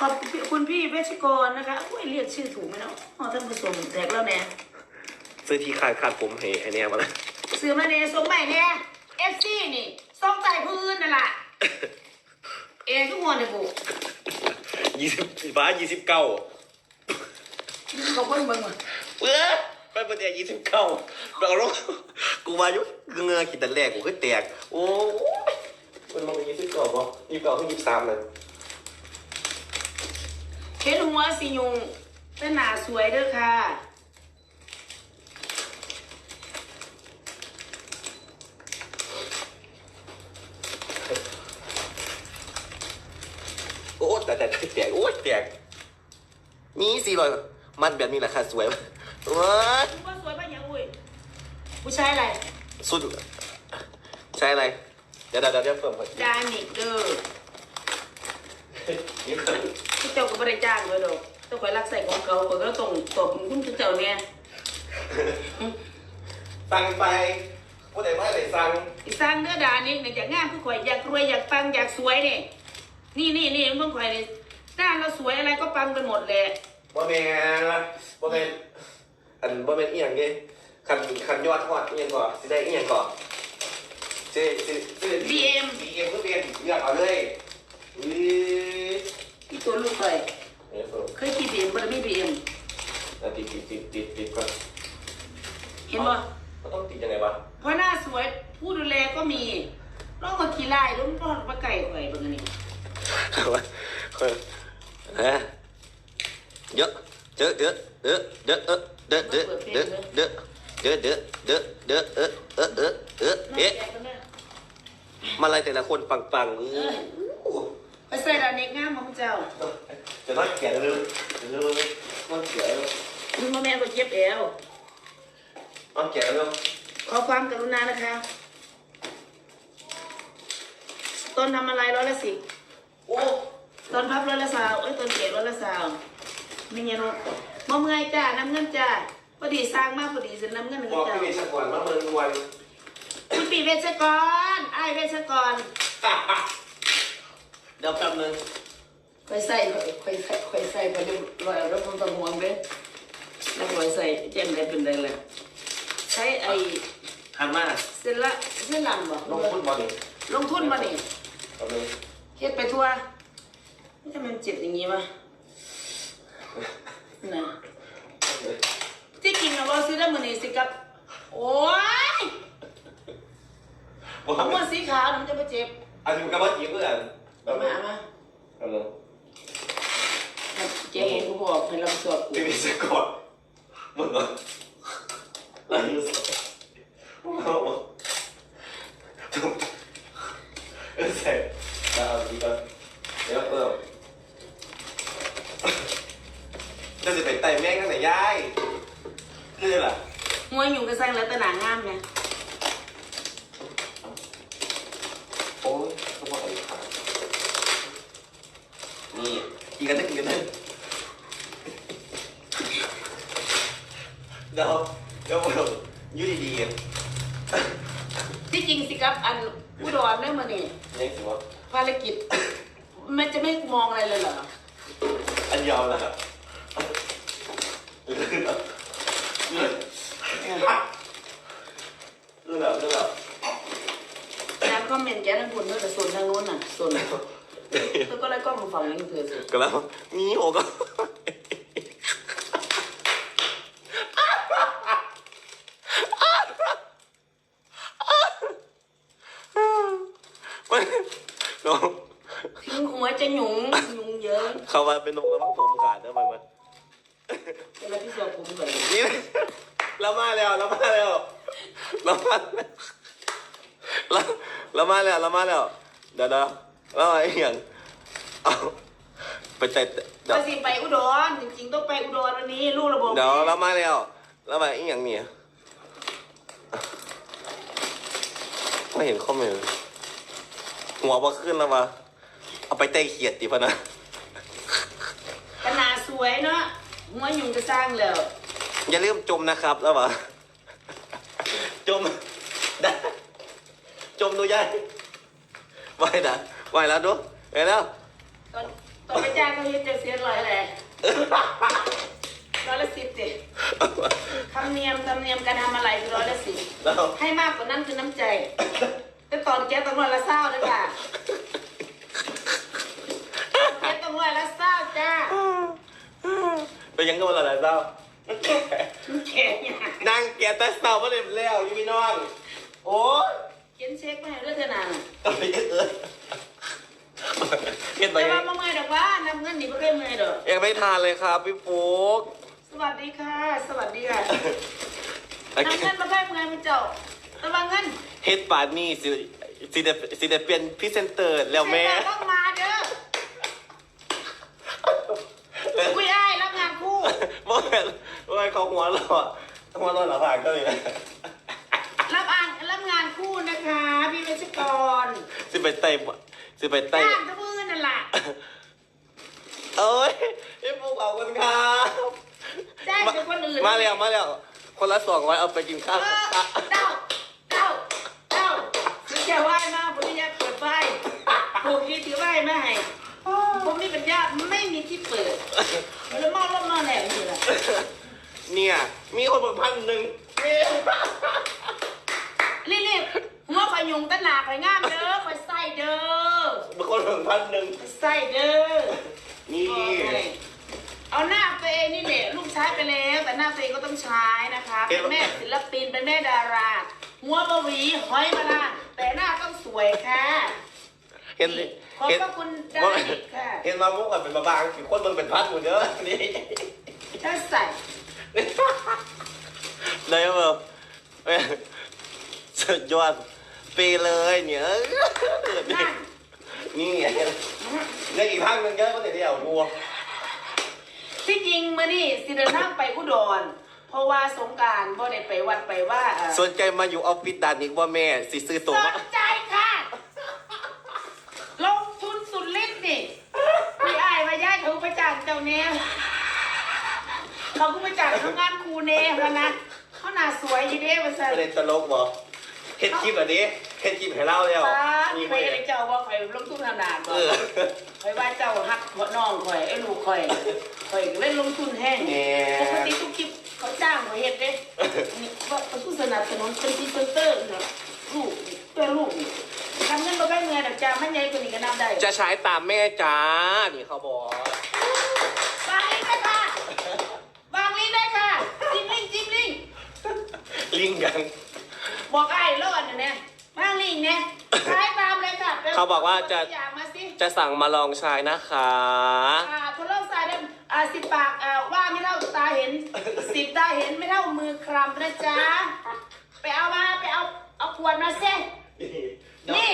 ขอบคุณพี่เวชกรนะคะอุ้ยเรียกชื่อถูกไหมเนาะอ๋อท่านผู้ชมแตกแล้วแน่ซื้อที่ขาดขาดผมให้ไอเนี่ยมาแล้วซื้อมาเนี่ยส่งใหม่เนี่ยเอฟซีนี่ส่งใจพื้นนั่นแหละเอทุกคนเลยบุยี่สิบบ้ายี่สิบเก้าเขาเพิ่งเบิ่งมาเปื้อไปประเดี๋ยวยี่สิบเก้าเราลงกูมายุเงือกินแต่แรกกูขึ้นแตกโอ้ยมันลงยี่สิบเก้าป่ะยี่สิบเก้าขึ้นยี่สิบสามเลย เห็นหัวสิยุงแต่หน้าสวยเด้อค่ะ โอ้แต่แต่แตกโอ้ยแตกนี่สี่ร้อยมันแบบนี้ราคาสวยว้าคุณว่าสวยป่ะยังอุ้ยผู้ชายอะไรสุดใช่อะไร เดี๋ยวเดี๋ยวเดี๋ยวเพิ่มก่อนดานิกเด้อ ที่เจ้าก็ไม่ได้จ้างเลยดอกเจ้าคอยรักใส่ของเขาเขาก็ต้องตบคุณเจ้าเนี่ยสั่งไปผู้ใดไม่ได้สั่งอีสร้างเนื้อดานิกเนี่ยอยากงามคือข่อยอยากรวยอยากปังอยากสวยเนี่ยนี่นี่นี่มันข่อยนี่หน้าเราสวยอะไรก็ปังไปหมดแหละ บ่แม่นบ่แม่นอันบ่แม่นอีหยังเด้คันคันยอดฮอดอีหยังก่อนสิได้อีหยังก่อนสิสิสิ BM BM คือเป็นเลือกเอาเลยอุ้ย ที่ตัวลูกข่อยเดี๋ยวเพิ่มเคยขี่บีเอ็มบ่ได้มีบีเอ็มอะติดติดติดติดติดก่อนเห็นบ่มันต้องติดยังไงวะเพราะหน้าสวยผู้ดูแลก็มีน้องมาขี่ไล่ล้มต้อนมาไก่ข่อยเบิ่งอันนี่ฮะเยอะเยอะเยอะเยอะเยอะเยอะเยอะเยอะเยอะเยอะเยอะเยอะเยอะเยอะเออเออเออน้องเอ๊ะแจกกันเด้อมาอะไรแต่ละคนปังๆอื้อ ไปใส่ดานิกงามของเจ้าจะน้อยแก่เลยเร็วน้อยแก่เร็วคุณพ่อแม่ก็เจ็บเอวน้อยแก่เร็วขอความกรุณานะคะ ต้นทำอะไรร้อยละสิบโอ้ต้นพับร้อยละสาวเอ้ยต้นเกศร้อยละสาวไม่เงี้ยรถมอเมื่อยจ้าน้ำเงินจ้าพอดีสร้างมากพอดีสิน้ำเงินบกัอนกจ้าพี่เวชกรมาเมืองวันคุณปีเวชกรไอ้ายเวชกร เดี๋ยวแป๊บนึงคอยใส่คอยใส่คอยใส่ไปเรียบร้อยแล้วผมต้องห่วงเด้แล้วคอยใส่เจมได้เป็นได้เลยใช้ไอ้หันมาเส้นละเส้นหลังบอกลงฟุตบอลนี่ลงทุนมานี่แป๊บนึงเฮ็ดไปทั่วนี่ทำไมมันเจ็บอย่างงี้วะนะที่จริงอะว่าซื้อได้มือนี่สิกับ โอ้ยบอกเอามือสีขาวน่ะมันจะไปเจ็บอันนี้มันก็ว่าจีบเพื่อน เอามาเอามเอามาเจ๊เห็นกูบอกให้ลำสวดกูไม่มีสะกดมึงเหรอลำสวดเขาเออเสร็จแล้วาดีกว่าเดี๋ยวเพิ่มเราจะไปไต่แม่งทั้งแต่ยายนี่แหละมวยอยู่กระซังแล้วแต่หนางามไง นี่กินกันได้กินกันได้เดี๋ยวเดี๋ยวเราอยูดีๆที่จริงสิกับอันอุดรเนี่ยมือนี่นี่สิวะภารกิจ มันจะไม่มองอะไรเลยเหรอ อันยาวนะครับเลื่อนแล้วเลื่อนเลื่อนแล้วเลื่อนแล้ว น้ำคอมเมนต์แกทั้งคุณเท่าแต่ส่วนทางโน้นน่ะส่วน ก็ไล่กล้องมาฝั่งนี้เธอสิก็แล้วมีโอก็ไม่น้องถึงหัวจะหยุงหยุงเยอะเขามาเป็นนกแล้วมั้งผมขาดแล้วไปมันเวลาพี่สอผมแบบนี่เรามาแล้วเรามาแล้วเรามาแล้วเรามาแล้วเรามาแล้วเดี๋ยวเดี๋ยวแล้วไอ้เหี้ย เอาไปแต่เดี๋ยวก็สิไปอุดรจริงๆต้องไปอุดรวันนี้ลูกระบบเดี๋ยวเรามาแล้วแล้วมาไอ้เหี้ยเนี่ยไม่เห็นข้อมือหัวบ่ขึ้นแล้ววะเอาไปเตะเขียดดิพะนะขนาดสวยเนาะหัวหยุงจะสร้างแล้วอย่าลืมจมนะครับแล้ววะจมได้จมดูยายไหวนะไหวแล้วดูไหวแล้ว ตอนต่อไปจ้างเขาเฮ็ดจะเสียร้อยแหละร้อยละสิบสิธรรมเนียมธรรมเนียมการทำอะไรคือร้อยละสิบแล้วให้มากกว่านั้นคือน้ำใจ แต่ตอนแกต้องร้อยละเศร้าด้วยค่ะแกต้องร้อยละเศร้าจ้าเป็นยังไงวันละเจ้าแกเนี่ยนั่งแกะแต่เสาไม่ได้แล้วอยี่พี่น้องโอ้ยเขียนเช็คมาให้ด้วยเถอะนะเอาไปเยอะ เอ้ยเห็นไหมแต่ว่าเมื่อไงดอกว่านำเงินนี่ไม่เคยเมื่อยดอกยังไม่ทานเลยครับพี่ฟุกสวัสดีค่ะ สวัสดีค่ะนำเงินมาได้เมื่อยไหม่เจ้าระวังเงินเฮ็ดป่านนี่สิสิได้สิได้เปลี่ยนพรีเซนเตอร์แล้วแม่ใครต้องมาเด้อคุยอ้ายรับงานคู่เมื่อเมื่อเขาหัวเราะหัวเราะหลับผ่านก็เลยรับอ่านรับงานคู่นะคะ พี่เวชกรสิไปเต้บ่ สิไปเต้จ้างทั้งมือนั่นแหละเอ้ยพี่ฟุกขอบคุณครับจ้างเป็นคนอื่นมาแล้วมาแล้วคนละสองร้อยเอาไปกินข้าวเออเจ้าเจ้าเจ้าซื้อแก้วไหว้มาผมไม่อยากเปิดไฟผูกยี่ถือไหว้มาให้ผมมีปัญญาไม่มีที่เปิดแล้วมองลงนอนแหลมอยู่ละเนี่ย มีคนบอกพันหนึ่งรีบๆหัวข่อยยุ งตะหนาข่อยงามเด้อข่อยใส่เด้อมีคนบอกพันหนึ่งใส่เด้อนี่เอาหน้าตัวเองนี่แหละลูกใช้ไปแล้ว แต่หน้าตัวเองก็ต้องใช้นะคะเป็นแม่ศิลปินเป็นแม่ดาราหัวบวีห้อยมาละแต่หน้าต้องสวยค่ะเห็นขอบเห็นพระคุณได้ค่ะเห็นมามุกกันเป็นบาบางสิคนมึงเป็นพันหมดเด้อนี่ถ้าใส่เลยแบบเอ้ยสุดยอด ปเลยเนี่ยนั่นนี่ไงเนี่ยอีกพังหนึงเยอะก็เดี๋ยววัวที่จริงมื่อนี่สิเดินทางไปอุดร เพราะว่าสงกรารบ่ได้ไปวัดไปว่าเอ่อสนใจมาอยู่ออฟฟิศดานนี้ว่าแม่สิซื้อสตัวมานใจค่ะ ลงทุนสุดฤทธิ์นี่พี่อ้ายมาย้ายเขาไปจ้างเจ้าเนี่ยเขาก็ไปจ้างทำงานครูเน่พะนะเขาหน้าสวยอยู่เด้มาสั่นไม่ได้ตลกบ่เฮ็ดคลิปอันนี้เฮ็ดคลิปให้เราแล้วป้านี่ใครไม่ได้เจ้าว่าใครลงทุนขนาดบ่เออคอยว่าเจ้าฮักหัวน้องคอยไอ้ลูกคอยคอยเล่นลงทุนแห้งแหน่ปกติทุกคลิปเขาจ้างมาเฮ็ดเด้นี่ว่าเขาผู้สนับสนุนเป็นพรีเซนเตอร์เนาะลูกนี่ตัวลูกนี่ทำเงินมาได้เงินดอกจ้าไม่ใหญ่กว่านี้ก็นับได้จะใช้ตามแม่จ้า นี่เขาบอก วางลิ้นได้ค่ะวางลิ้นได้ค่ะจิ้มลิงจิ้มลิงลิงกันบอกไอ้รอดนะเนี่ย วางลิงเนี่ยใช้ตามเลยค่ะไปเขาบอกว่าจะตัวอย่างมาสิจะสั่งมาลองใช้นะคะ อ่าทดลองสายเดิมอ่าสิบปากอ่าว่าไม่เท่าตาเห็นสิบตาเห็นไม่เท่ามือคลำนะจ๊ะไปเอามาไปเอาเอาขวดมาเซ่นี่